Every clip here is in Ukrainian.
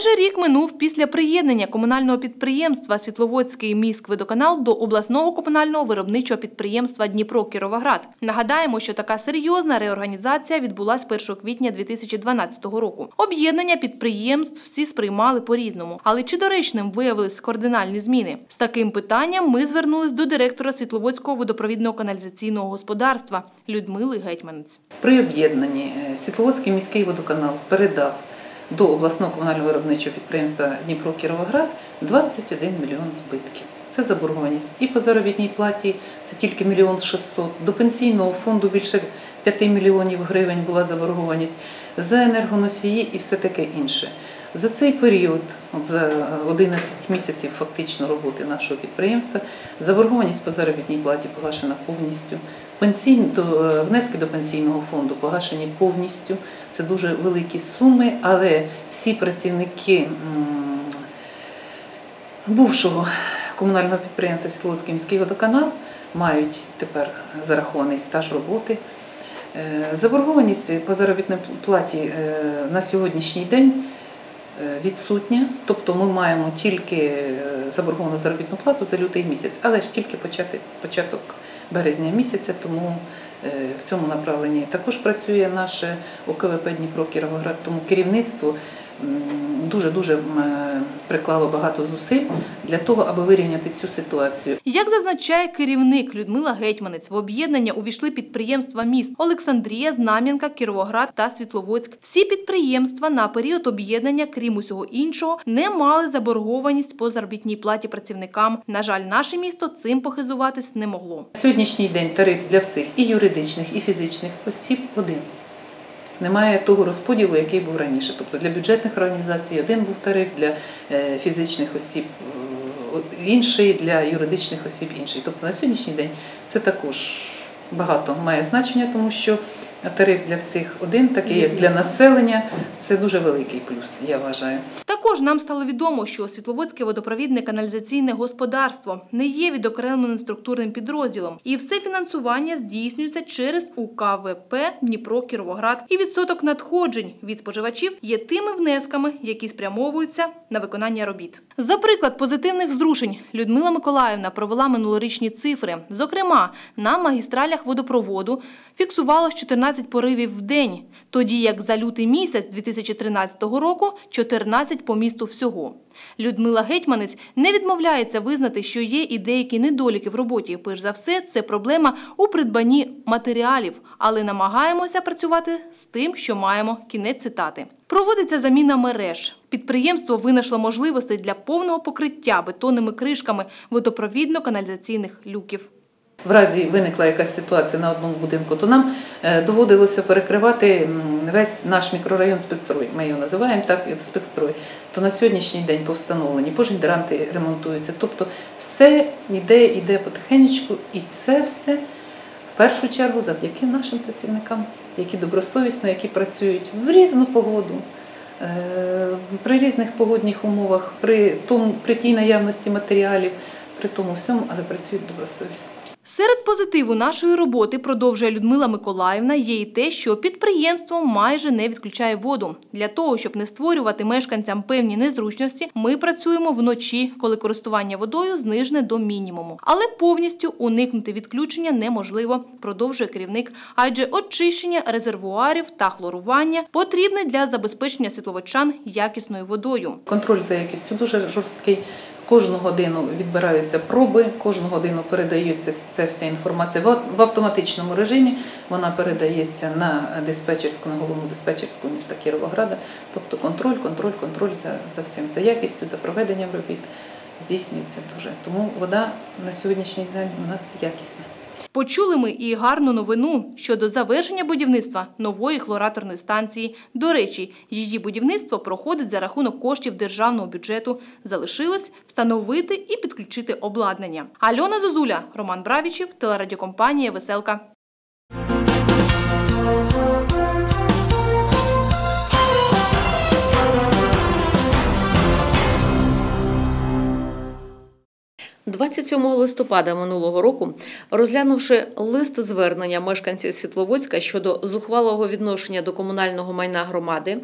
Майже рік минув після приєднання комунального підприємства Світловодський міськводоканал до обласного комунального виробничого підприємства Дніпро Кіровоград. Нагадаємо, що така серйозна реорганізація відбулась 1 квітня 2012 року. Об'єднання підприємств всі сприймали по-різному. Але чи доречним виявились кардинальні зміни? З таким питанням ми звернулись до директора Світловодського водопровідного каналізаційного господарства Людмили Гетьманець. При об'єднанні е, Світловодський міський водоканал передав до обласного комунального виробничого підприємства Дніпро Кіровоград 21 мільйон збитків. Це заборгованість і по заробітній платі це тільки мільйон 600. До пенсійного фонду більше 5 мільйонів гривень була заборгованість за енергоносії і все таке інше. За цей період, от за 11 місяців фактично роботи нашого підприємства, заборгованість по заробітній платі погашена повністю. Пенсійні е, внески до пенсійного фонду погашені повністю. Це дуже великі суми, але всі працівники бувшого комунального підприємства Світловодський міський водоканал мають тепер зарахований стаж роботи. Е, Заборгованість по заробітній платі е, на сьогоднішній день відсутня, тобто ми маємо тільки е, заборговану заробітну плату за лютий місяць, але ж тільки почати- початок березня місяця, тому е, в цьому направленні також працює наше ОКВП Дніпро Кіровоград, тому керівництво дуже-дуже приклало багато зусиль для того, аби вирівняти цю ситуацію. Як зазначає керівник Людмила Гетьманець, в об'єднання увійшли підприємства міст Олександрія, Знам'янка, Кіровоград та Світловодськ. Всі підприємства на період об'єднання, крім усього іншого, не мали заборгованість по заробітній платі працівникам. На жаль, наше місто цим похизуватись не могло. Сьогоднішній день тариф для всіх і юридичних, і фізичних осіб один. Немає того розподілу, який був раніше. Тобто для бюджетних організацій один був тариф, для е, фізичних осіб е, інший, для юридичних осіб інший. Тобто на сьогоднішній день це також багато має значення, тому що тариф для всіх один, такий як для населення, це дуже великий плюс, я вважаю. Також нам стало відомо, що Світловодське водопровідне каналізаційне господарство не є відокремленим структурним підрозділом, і все фінансування здійснюється через УКВП Дніпро Кіровоград. І відсоток надходжень від споживачів є тими внесками, які спрямовуються на виконання робіт. За приклад позитивних зрушень Людмила Миколаївна провела минулорічні цифри. Зокрема, на магістралях водопроводу фіксувалось 14 поривів в день, тоді як за лютий місяць 2013 року 14 по місту всього. Людмила Гетьманець не відмовляється визнати, що є і деякі недоліки в роботі. Перш за все, це проблема у придбанні матеріалів, але намагаємося працювати з тим, що маємо. Кінець цитати. Проводиться заміна мереж. Підприємство винайшло можливостей для повного покриття бетонними кришками водопровідно-каналізаційних люків. В разі виникла якась ситуація на одному будинку, то нам е, доводилося перекривати весь наш мікрорайон спецстрой. Ми його називаємо так спецстрой. То на сьогоднішній день по встановленні пожендранти ремонтуються. Тобто все йде, йде потихенечку, і це все в першу чергу завдяки нашим працівникам, які добросовісно, які працюють в різну погоду. е, При різних погодних умовах, при тому, при тій наявності матеріалів, при тому всьому, але працюють добросовісно. Серед позитиву нашої роботи, продовжує Людмила Миколаївна, є і те, що підприємство майже не відключає воду. Для того, щоб не створювати мешканцям певні незручності, ми працюємо вночі, коли користування водою знижене до мінімуму. Але повністю уникнути відключення неможливо, продовжує керівник, адже очищення резервуарів та хлорування потрібне для забезпечення світловичан якісною водою. Контроль за якістю дуже жорсткий. Кожну годину відбираються проби, кожну годину передається ця вся інформація в автоматичному режимі. Вона передається на диспетчерську, на головну диспетчерську міста Кіровограда. Тобто контроль, контроль, контроль за, за всім, за якістю, за проведенням робіт здійснюється дуже. Тому вода на сьогоднішній день у нас якісна. Почули ми і гарну новину щодо завершення будівництва нової хлораторної станції. До речі, її будівництво проходить за рахунок коштів державного бюджету. Залишилось встановити і підключити обладнання. Альона Зозуля, Роман Бравічів, телерадіокомпанія Веселка. – 27 листопада минулого року, розглянувши лист звернення мешканців Світловодська щодо зухвалого відношення до комунального майна громади,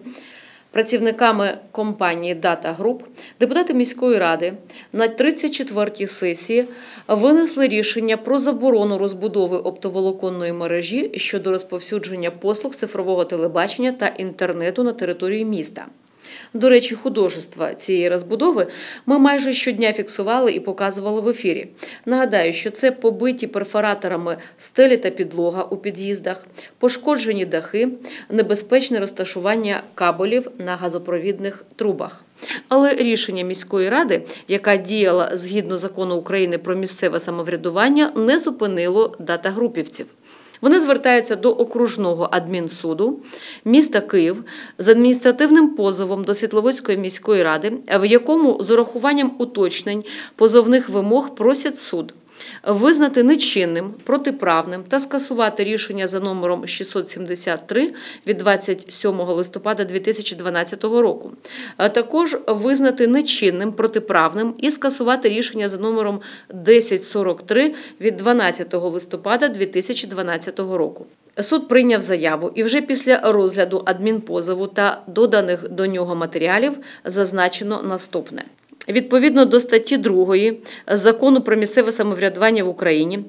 працівниками компанії Data Group депутати міської ради на 34-й сесії винесли рішення про заборону розбудови оптоволоконної мережі щодо розповсюдження послуг цифрового телебачення та інтернету на території міста. До речі, художества цієї розбудови ми майже щодня фіксували і показували в ефірі. Нагадаю, що це побиті перфораторами стелі та підлога у під'їздах, пошкоджені дахи, небезпечне розташування кабелів на газопровідних трубах. Але рішення міської ради, яка діяла згідно закону України про місцеве самоврядування, не зупинило датагрупівців. Вони звертаються до окружного адмінсуду міста Київ з адміністративним позовом до Світловодської міської ради, в якому з урахуванням уточнень позовних вимог просять суд визнати нечинним, протиправним та скасувати рішення за номером 673 від 27 листопада 2012 року, також визнати нечинним, протиправним і скасувати рішення за номером 1043 від 12 листопада 2012 року. Суд прийняв заяву і вже після розгляду адмінпозову та доданих до нього матеріалів зазначено наступне. Відповідно до статті 2 закону про місцеве самоврядування в Україні,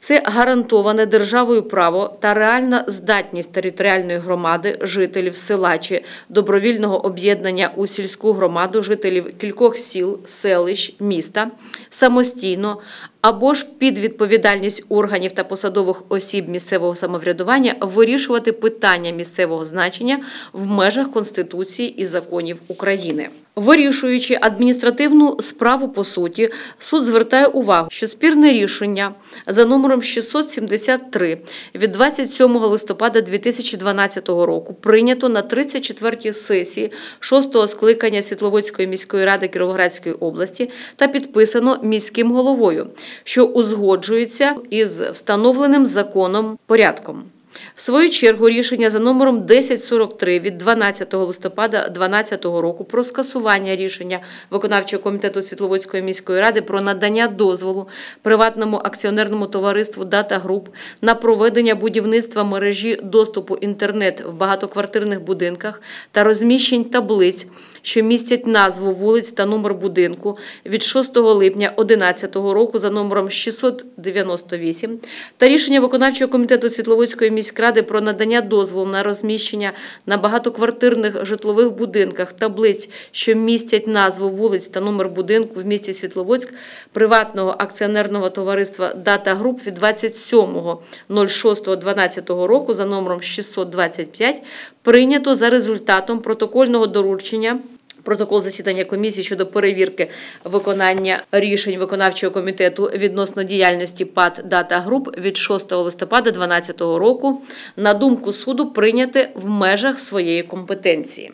це гарантоване державою право та реальна здатність територіальної громади жителів села чи добровільного об'єднання у сільську громаду жителів кількох сіл, селищ, міста самостійно або ж під відповідальність органів та посадових осіб місцевого самоврядування вирішувати питання місцевого значення в межах Конституції і законів України. Вирішуючи адміністративну справу по суті, суд звертає увагу, що спірне рішення за номером 673 від 27 листопада 2012 року прийнято на 34-й сесії 6-го скликання Світловодської міської ради Кіровоградської області та підписано міським головою, що узгоджується із встановленим законом порядком. В свою чергу рішення за номером 1043 від 12 листопада 2012 року про скасування рішення виконавчого комітету Світловодської міської ради про надання дозволу приватному акціонерному товариству Дата Груп на проведення будівництва мережі доступу інтернет в багатоквартирних будинках та розміщень таблиць, що містять назву вулиць та номер будинку від 6 липня 2011 року за номером 698 та рішення виконавчого комітету Світловодської міськради про надання дозволу на розміщення на багатоквартирних житлових будинках таблиць, що містять назву вулиць та номер будинку в місті Світловодськ приватного акціонерного товариства Дата Груп від 27.06.12 року за номером 625 прийнято за результатом протокольного доручення. Протокол засідання комісії щодо перевірки виконання рішень виконавчого комітету відносно діяльності ПАД Дата Груп від 6 листопада 2012 року на думку суду прийняти в межах своєї компетенції.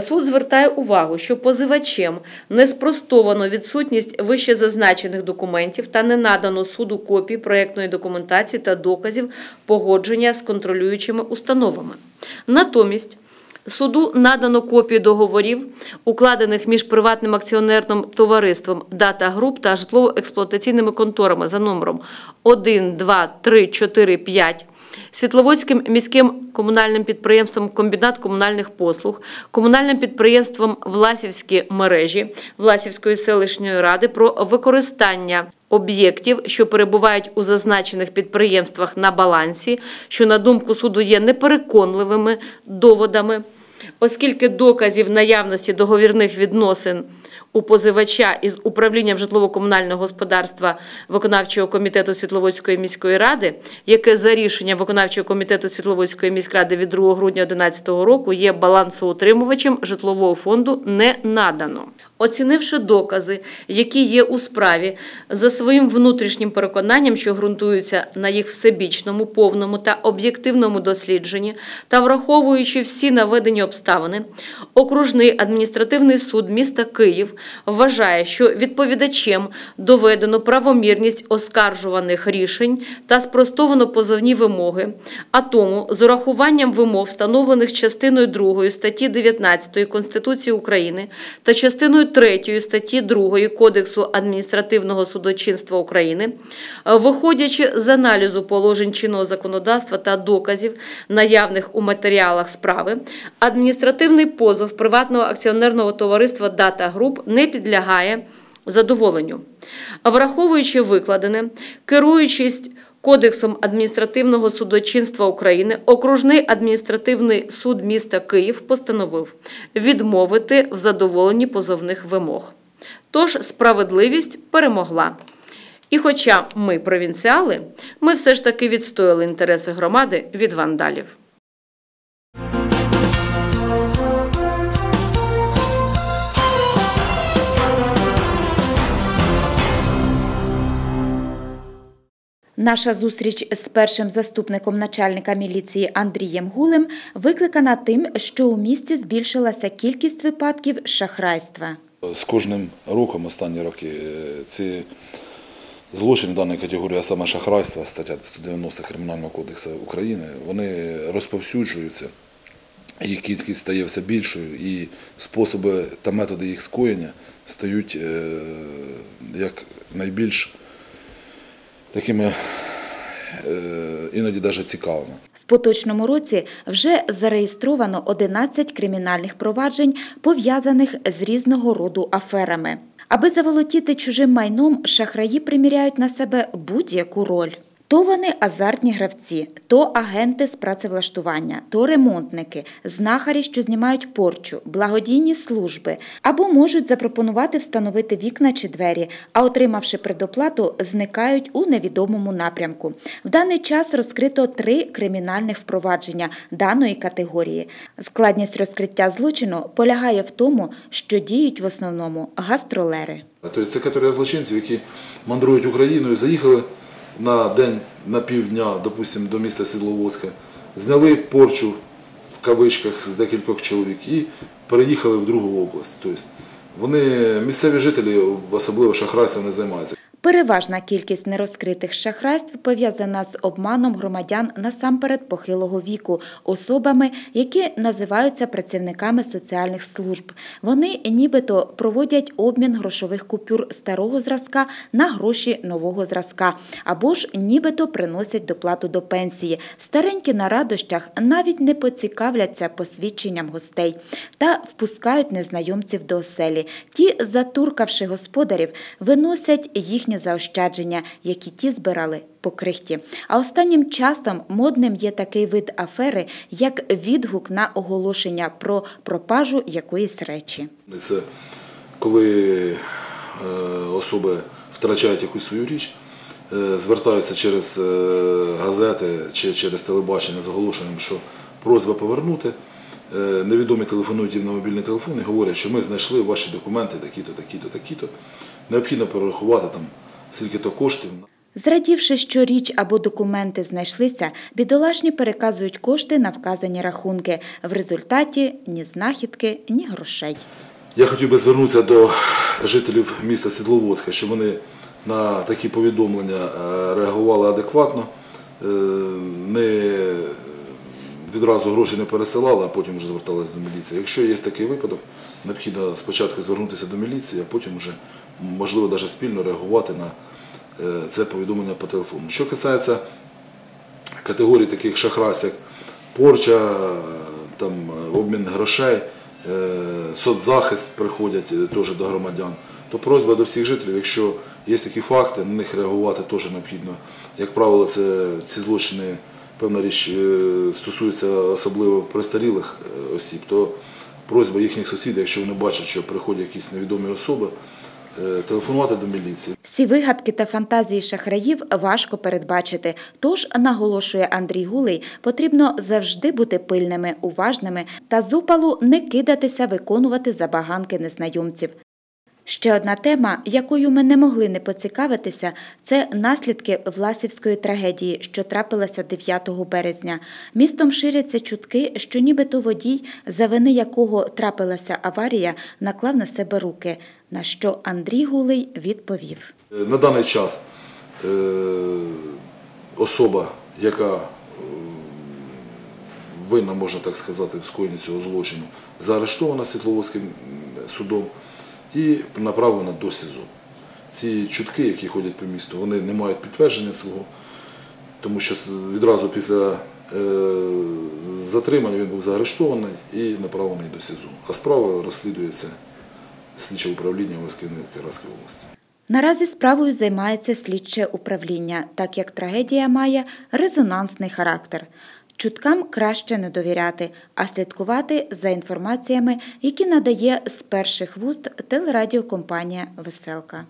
Суд звертає увагу, що позивачем не спростовано відсутність вище зазначених документів та не надано суду копій проєктної документації та доказів погодження з контролюючими установами. Натомість Суду надано копію договорів, укладених між приватним акціонерним товариством Дата Груп та житлово-експлуатаційними конторами за номером 1, 2, 3, 4, 5, Світловодським міським комунальним підприємством Комбінат комунальних послуг, комунальним підприємством Власівські мережі Власівської селищної ради про використання об'єктів, що перебувають у зазначених підприємствах на балансі, що на думку суду є непереконливими доводами, оскільки доказів наявності договірних відносин у позивача із управлінням житлово-комунального господарства виконавчого комітету Світловодської міської ради, яке за рішенням виконавчого комітету Світловодської міськради від 2 грудня 2011 року є балансоутримувачем житлового фонду, не надано. Оцінивши докази, які є у справі, за своїм внутрішнім переконанням, що ґрунтуються на їх всебічному, повному та об'єктивному дослідженні, та враховуючи всі наведені обставини, окружний адміністративний суд міста Київ вважає, що відповідачем доведено правомірність оскаржуваних рішень та спростовано позовні вимоги, а тому з урахуванням вимог, встановлених частиною 2 статті 19 Конституції України та частиною 3 статті 2 Кодексу адміністративного судочинства України, виходячи з аналізу положень чинного законодавства та доказів, наявних у матеріалах справи, адміністративний позов приватного акціонерного товариства Дата Груп не підлягає задоволенню. Враховуючи викладене, керуючись Кодексом адміністративного судочинства України, окружний адміністративний суд міста Київ постановив відмовити в задоволенні позовних вимог. Тож справедливість перемогла. І хоча ми провінціали, ми все ж таки відстояли інтереси громади від вандалів. Наша зустріч з першим заступником начальника міліції Андрієм Гулем викликана тим, що у місті збільшилася кількість випадків шахрайства. З кожним роком останні роки е, ці злочини даної категорії, а саме шахрайство, стаття 190 Кримінального кодексу України, вони розповсюджуються, їх кількість стає все більшою, і способи та методи їх скоєння стають е, як найбільш такими е, іноді навіть цікавими. В поточному році вже зареєстровано 11 кримінальних проваджень, пов'язаних з різного роду аферами. Аби заволотіти чужим майном, шахраї приміряють на себе будь-яку роль. То вони азартні гравці, то агенти з працевлаштування, то ремонтники, знахарі, що знімають порчу, благодійні служби, або можуть запропонувати встановити вікна чи двері, а отримавши предоплату, зникають у невідомому напрямку. В даний час розкрито три кримінальних впровадження даної категорії. Складність розкриття злочину полягає в тому, що діють в основному гастролери. Тобто це категорія злочинців, які мандрують Україною, заїхали на день, на півдня, допустимо, до міста Сідловодська, зняли порчу в кавичках з декількох чоловік і переїхали в другу область. Тобто вони, місцеві жителі, особливо шахрайством не займаються. Переважна кількість нерозкритих шахрайств пов'язана з обманом громадян насамперед похилого віку, особами, які називаються працівниками соціальних служб. Вони нібито проводять обмін грошових купюр старого зразка на гроші нового зразка, або ж нібито приносять доплату до пенсії. Старенькі на радощах навіть не поцікавляться посвідченням гостей та впускають незнайомців до оселі. Ті, затуркавши господарів, виносять їхні заощадження, які ті збирали по крихті. А останнім часом модним є такий вид афери, як відгук на оголошення про пропажу якоїсь речі. Це коли е, особи втрачають якусь свою річ, е, звертаються через е, газети чи через телебачення з оголошенням, що просьба повернути. Невідомі телефонують їм на мобільний телефон і говорять, що ми знайшли ваші документи такі-то, такі-то, такі-то. Необхідно перерахувати там скільки-то коштів. Зрадівши, що річ або документи знайшлися, бідолашні переказують кошти на вказані рахунки. В результаті ні знахідки, ні грошей. Я хотів би звернутися до жителів міста Сідловодська, щоб вони на такі повідомлення е, реагували адекватно, е, не відразу гроші не пересилали, а потім вже зверталися до міліції. Якщо є такий випадок, необхідно спочатку звернутися до міліції, а потім вже можливо навіть спільно реагувати на е, це повідомлення по телефону. Що касається категорій таких шахрайств, як порча, е, е, обмін грошей, соцзахист приходять теж до громадян, то просьба до всіх жителів, якщо є такі факти, на них реагувати теж необхідно. Як правило, ці злочини, певна річ, стосуються особливо престарілих осіб, то просьба їхніх сусідів, якщо вони бачать, що приходять якісь невідомі особи, телефонувати до міліції. Всі вигадки та фантазії шахраїв важко передбачити. Тож, наголошує Андрій Гулей, потрібно завжди бути пильними, уважними та з упалу не кидатися виконувати забаганки незнайомців. Ще одна тема, якою ми не могли не поцікавитися, це наслідки Власівської трагедії, що трапилася 9 березня. Містом ширяться чутки, що нібито водій, за вини якого трапилася аварія, наклав на себе руки. На що Андрій Гулий відповів. Е, На даний час е, особа, яка е, винна, можна так сказати, в скоєнні цього злочину, заарештована Світловодським судом і направлена до СІЗО. Ці чутки, які ходять по місту, вони не мають підтвердження свого, тому що відразу після е, затримання він був заарештований і направлений до СІЗО. А справа розслідується слідче управління ОСК Кіровської області. Наразі справою займається слідче управління, так як трагедія має резонансний характер. Чуткам краще не довіряти, а слідкувати за інформаціями, які надає з перших вуст телерадіокомпанія Веселка.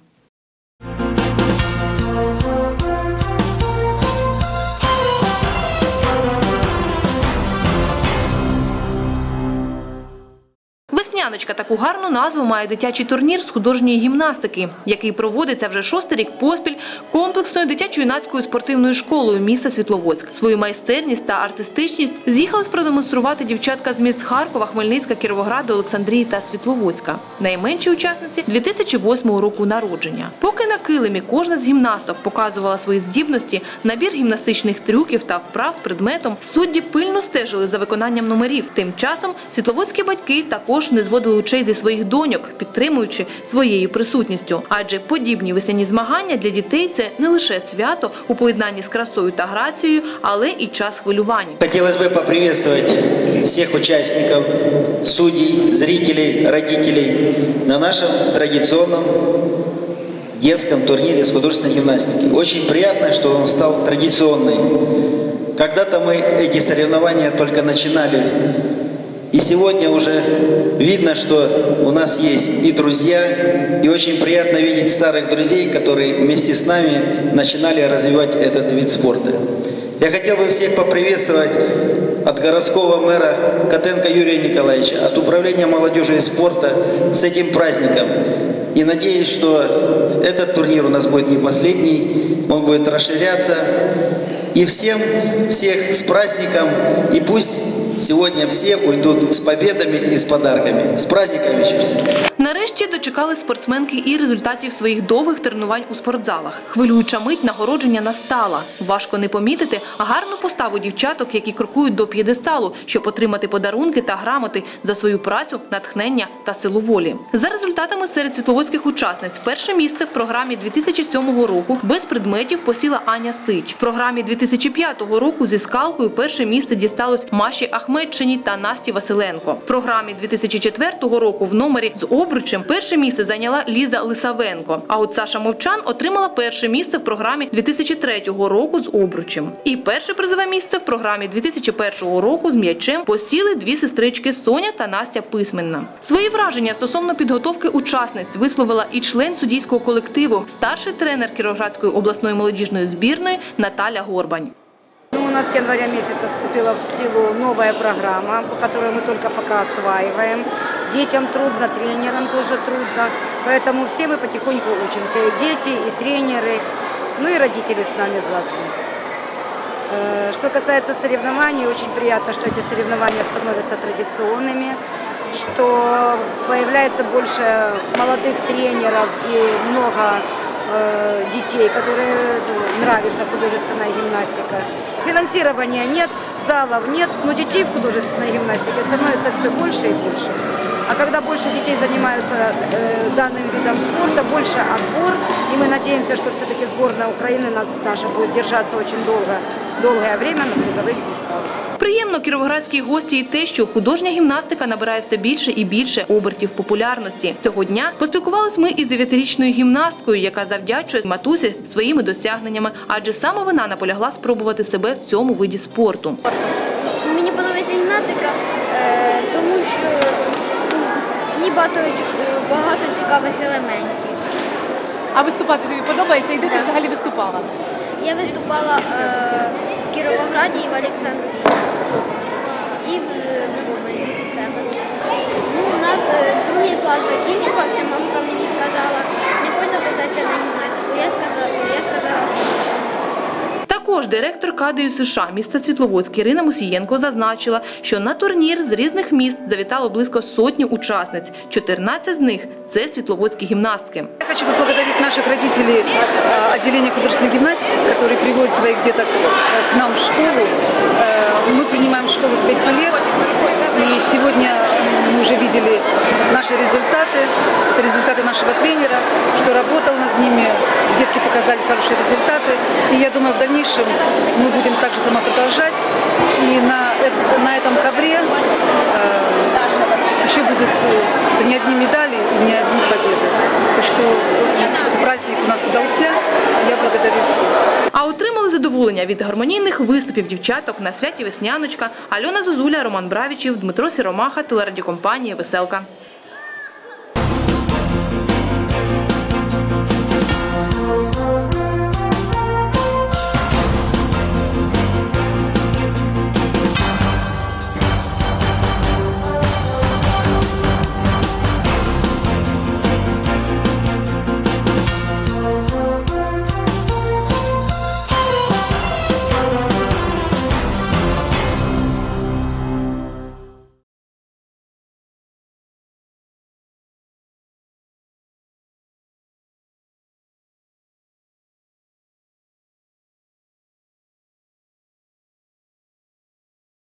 Весняночка таку гарну назву має дитячий турнір з художньої гімнастики, який проводиться вже шостий рік поспіль комплексною дитячо-юнацькою спортивною школою міста Світловодськ. Свою майстерність та артистичність з'їхались продемонструвати дівчатка з міст Харкова, Хмельницька, Кіровограда, Олександрії та Світловодська. Найменші учасниці 2008 року народження. Поки на килимі кожна з гімнасток показувала свої здібності, набір гімнастичних трюків та вправ з предметом, судді пильно стежили за виконанням номерів. Тим часом світловодські батьки також не зводили очей зі своїх доньок, підтримуючи своєю присутністю. Адже подібні весняні змагання для дітей це не лише свято у поєднанні з красою та грацією, але і час хвилювань. Хотелось бы поприветствовать всех участников, судей, зрителей, родителей на нашем традиционном детском турнире с художественной гимнастики. Очень приятно, что он стал традиционным. Когда-то мы эти соревнования только начинали, и сегодня уже видно, что у нас есть и друзья, и очень приятно видеть старых друзей, которые вместе с нами начинали развивать этот вид спорта. Я хотел бы всех поприветствовать от городского мэра Котенко Юрия Николаевича, от Управления молодежи и спорта с этим праздником. И надеюсь, что этот турнир у нас будет не последний, он будет расширяться. И всем, всех с праздником, и пусть сегодня все уйдут с победами и с подарками. С праздником еще всех! Нарешті дочекали спортсменки і результатів своїх довгих тренувань у спортзалах. Хвилююча мить нагородження настала. Важко не помітити гарну поставу дівчаток, які крокують до п'єдесталу, щоб отримати подарунки та грамоти за свою працю, натхнення та силу волі. За результатами серед світловодських учасниць перше місце в програмі 2007 року без предметів посіла Аня Сич. В програмі 2005 року зі скалкою перше місце дісталось Маші Ахметчині та Насті Василенко. В програмі 2004 року в номері з обручем перше місце зайняла Ліза Лисавенко. А от Саша Мовчан отримала перше місце в програмі 2003 року з обручем. І перше призове місце в програмі 2001 року з м'ячем посіли дві сестрички Соня та Настя Письменна. Свої враження стосовно підготовки учасниць висловила і член суддійського колективу, старший тренер Кіровоградської обласної молодіжної збірної Наталя Горбань. Нас с января месяца вступила в силу новая программа, по которой мы только пока осваиваем. Детям трудно, тренерам тоже трудно, поэтому все мы потихоньку учимся, и дети, и тренеры, ну и родители с нами заодно. Э, Что касается соревнований, очень приятно, что эти соревнования становятся традиционными, что появляется больше молодых тренеров и много детей, которые э, нравится художественная гимнастика. Финансирования нет, залов нет, но детей в художественной гимнастике становится все больше и больше. А когда больше детей занимаются э, данным видом спорта, больше отбор, и мы надеемся, что все-таки сборная Украины нас, наша будет держаться очень долго, долгое время на призовых местах. Приємно кіровоградській гості і те, що художня гімнастика набирає все більше і більше обертів популярності. Цього дня поспілкувались ми із дев'ятирічною гімнасткою, яка завдячує матусі своїми досягненнями, адже саме вона наполягла спробувати себе в цьому виді спорту. Мені подобається гімнастика, е, тому що ну, багато, е, багато цікавих елементів. А виступати тобі подобається? І де ти взагалі виступала? Я виступала е, в Кіровограді і в Олександрії. І в Любомирі з себе. Ну, у нас е, другий клас закінчувався, мамка мені сказала, не хочеш записатися на гімнастику. Я сказала, я сказала, хочу. Також директор КАДИЮ США міста Світловодськ Ірина Мусієнко зазначила, що на турнір з різних міст завітало близько сотні учасниць. 14 з них це світловодські гімнастки. Я хочу поблагодарить наших родителей э, отделения художественной гимнастики, которые приводят своих деток э, к нам в школу. Э, Мы принимаем школу с 5 лет, и сегодня мы уже видели наши результаты. Это результаты нашего тренера, что работал над ними. Детки показали хорошие результаты. И я думаю, в дальнейшем мы будем также само продолжать. И на, эт- на этом ковре э, еще будут э, не одни медали и не одни победы. Так что э, праздник у нас удался. Я благодарю всех. А отримали задоволення від гармонійних виступів дівчаток на святі Весняночка, Альона Зозуля, Роман Бравічів, Дмитро Сіромаха, телерадіокомпанія Веселка.